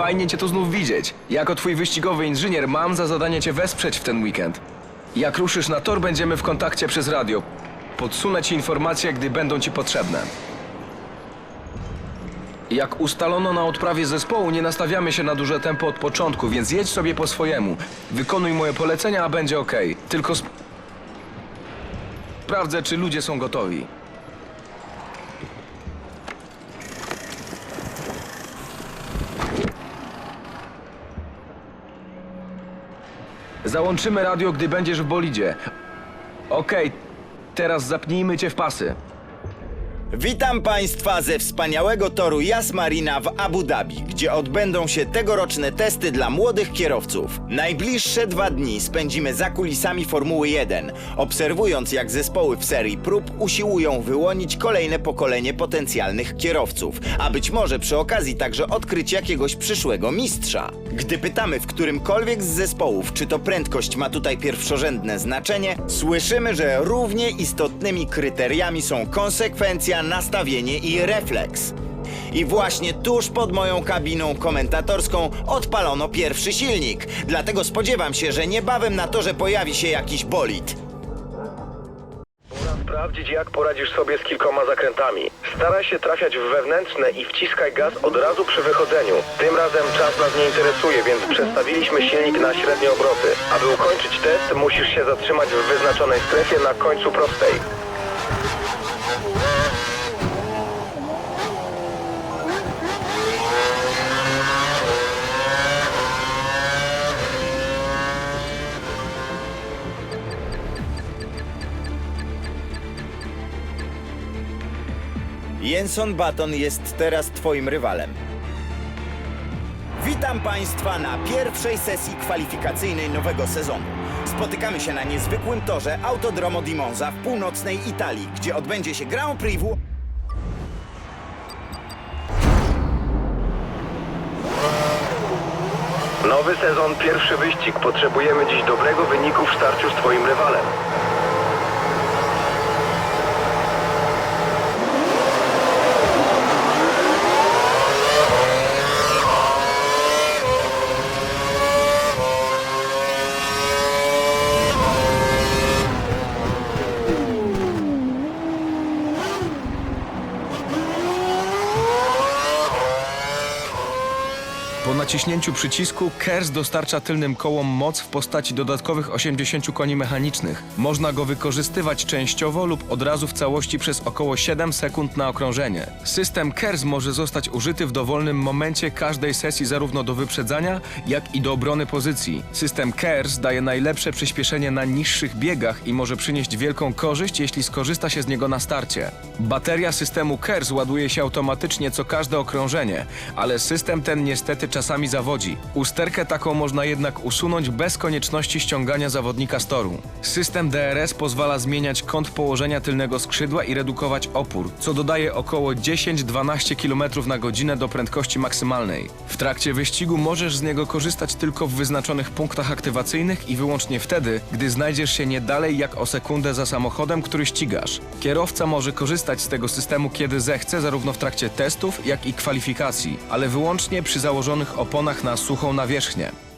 Fajnie cię tu znów widzieć. Jako twój wyścigowy inżynier mam za zadanie cię wesprzeć w ten weekend. Jak ruszysz na tor, będziemy w kontakcie przez radio. Podsunę ci informacje, gdy będą ci potrzebne. Jak ustalono na odprawie zespołu, nie nastawiamy się na duże tempo od początku, więc jedź sobie po swojemu. Wykonuj moje polecenia, a będzie ok. Tylko sp- sprawdzę, czy ludzie są gotowi. Załączymy radio, gdy będziesz w bolidzie. Okej, teraz zapnijmy cię w pasy. Witam Państwa ze wspaniałego toru Yas Marina w Abu Dhabi, gdzie odbędą się tegoroczne testy dla młodych kierowców. Najbliższe dwa dni spędzimy za kulisami Formuły 1, obserwując jak zespoły w serii prób usiłują wyłonić kolejne pokolenie potencjalnych kierowców, a być może przy okazji także odkryć jakiegoś przyszłego mistrza. Gdy pytamy w którymkolwiek z zespołów, czy to prędkość ma tutaj pierwszorzędne znaczenie, słyszymy, że równie istotnymi kryteriami są konsekwencja, nastawienie i refleks. I właśnie tuż pod moją kabiną komentatorską odpalono pierwszy silnik. Dlatego spodziewam się, że niebawem na torze pojawi się jakiś bolid. Sprawdzić, jak poradzisz sobie z kilkoma zakrętami. Staraj się trafiać w wewnętrzne i wciskaj gaz od razu przy wychodzeniu. Tym razem czas nas nie interesuje, więc przestawiliśmy silnik na średnie obroty. Aby ukończyć test, musisz się zatrzymać w wyznaczonej strefie na końcu prostej. Jenson Button jest teraz Twoim rywalem. Witam Państwa na pierwszej sesji kwalifikacyjnej nowego sezonu. Spotykamy się na niezwykłym torze Autodromo di Monza w północnej Italii, gdzie odbędzie się Grand Prix w Nowy sezon, pierwszy wyścig. Potrzebujemy dziś dobrego wyniku w starciu z twoim rywalem. Po naciśnięciu przycisku KERS dostarcza tylnym kołom moc w postaci dodatkowych 80 koni mechanicznych. Można go wykorzystywać częściowo lub od razu w całości przez około 7 sekund na okrążenie. System KERS może zostać użyty w dowolnym momencie każdej sesji zarówno do wyprzedzania, jak i do obrony pozycji. System KERS daje najlepsze przyspieszenie na niższych biegach i może przynieść wielką korzyść, jeśli skorzysta się z niego na starcie. Bateria systemu KERS ładuje się automatycznie co każde okrążenie, ale system ten niestety czasami zawodzi. Usterkę taką można jednak usunąć bez konieczności ściągania zawodnika z toru. System DRS pozwala zmieniać kąt położenia tylnego skrzydła i redukować opór, co dodaje około 10-12 km na godzinę do prędkości maksymalnej. W trakcie wyścigu możesz z niego korzystać tylko w wyznaczonych punktach aktywacyjnych i wyłącznie wtedy, gdy znajdziesz się nie dalej jak o sekundę za samochodem, który ścigasz. Kierowca może korzystać z tego systemu kiedy zechce, zarówno w trakcie testów, jak i kwalifikacji, ale wyłącznie przy założonych oponach na suchą nawierzchnię.